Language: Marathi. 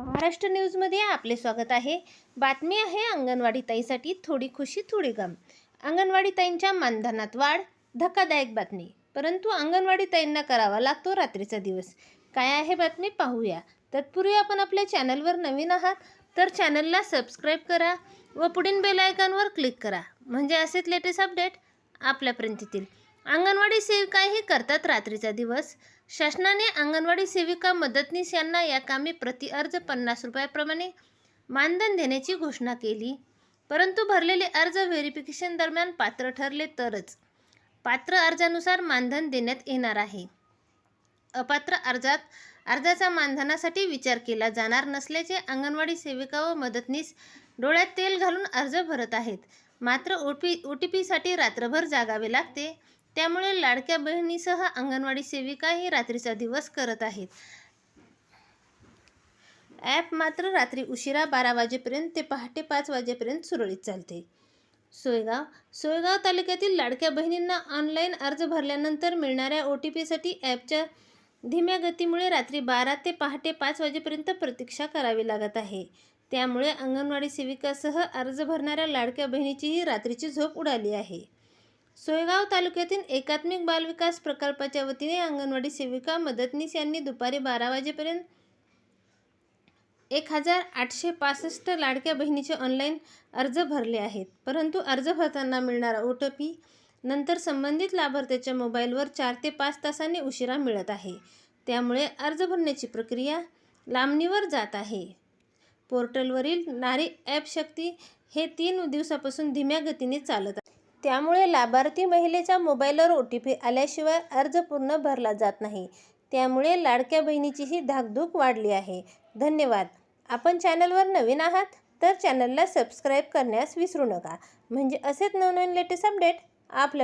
महाराष्ट्र न्यूजमध्ये आपले स्वागत आहे. बातमी आहे अंगणवाडी ताईसाठी थोडी खुशी थोडी गम. अंगणवाडी ताईंच्या मानधनात वाढ धक्कादायक बातमी. परंतु अंगणवाडी ताईंना करावा लागतो रात्रीचा दिवस. काय आहे बातमी पाहूया. तत्पूर्वी आपण आपल्या चॅनलवर नवीन आहात तर चॅनलला सबस्क्राईब करा व पुढील बेलायकॉनवर क्लिक करा. म्हणजे असेच लेटेस्ट अपडेट आपल्यापर्यंत येतील. अंगणवाडी सेविकाही करतात रात्रीचा दिवस. शासनाने अंगणवाडी सेविका मदतनीस यांना या कामी प्रति अर्ज पन्नास रुपयाप्रमाणे मानधन देण्याची घोषणा केली. परंतु भरलेले अर्ज व्हेरिफिकेशन दरम्यान पात्र ठरले तरच पात्र अर्जानुसार मानधन देण्यात येणार आहे. अपात्र अर्जात अर्जाचा मानधनासाठी विचार केला जाणार नसल्याचे अंगणवाडी सेविका व मदतनीस डोळ्यात तेल घालून अर्ज भरत आहेत. मात्र ओ पी ओ टी पीसाठी रात्रभर जागावे लागते. त्यामुळे लाडक्या बहिणीसह अंगणवाडी सेविकाही रात्रीचा दिवस करत आहेत. ॲप मात्र रात्री उशिरा बारा वाजेपर्यंत ते पहाटे पाच वाजेपर्यंत सुरळीत चालते. सोयगाव सोयगाव तालुक्यातील लाडक्या बहिणींना ऑनलाईन अर्ज भरल्यानंतर मिळणाऱ्या ओ टी पीसाठी ॲपच्या धीम्या गतीमुळे रात्री बारा ते पहाटे पाच वाजेपर्यंत प्रतीक्षा करावी लागत आहे. त्यामुळे अंगणवाडी सेविकासह अर्ज भरणाऱ्या लाडक्या बहिणीचीही रात्रीची झोप उडाली आहे. सोयगाव तालुक्यातील एकात्मिक बालविकास प्रकल्पाच्या वतीने अंगणवाडी सेविका मदतनीस यांनी दुपारी बारा वाजेपर्यंत एक हजार आठशे पासष्ट लाडक्या बहिणीचे ऑनलाईन अर्ज भरले आहेत. परंतु अर्ज भरताना मिळणारा ओ टी पी नंतर संबंधित लाभार्थ्याच्या मोबाईलवर चार ते पाच तासांनी उशिरा मिळत आहे. त्यामुळे अर्ज भरण्याची प्रक्रिया लांबणीवर जात आहे. पोर्टलवरील नारी ॲप शक्ती हे तीन दिवसापासून धीम्या गतीने चालत आहे. त्यामुळे लाभार्थी महिलेच्या मोबाईलवर ओ टी पी आल्याशिवाय अर्ज पूर्ण भरला जात नाही. त्यामुळे लाडक्या बहिणीचीही धाकधूक वाढली आहे. धन्यवाद. आपण चॅनलवर नवीन आहात तर चॅनलला सबस्क्राईब करण्यास विसरू नका. म्हणजे असेच नवनवीन लेटेस्ट अपडेट आपल्या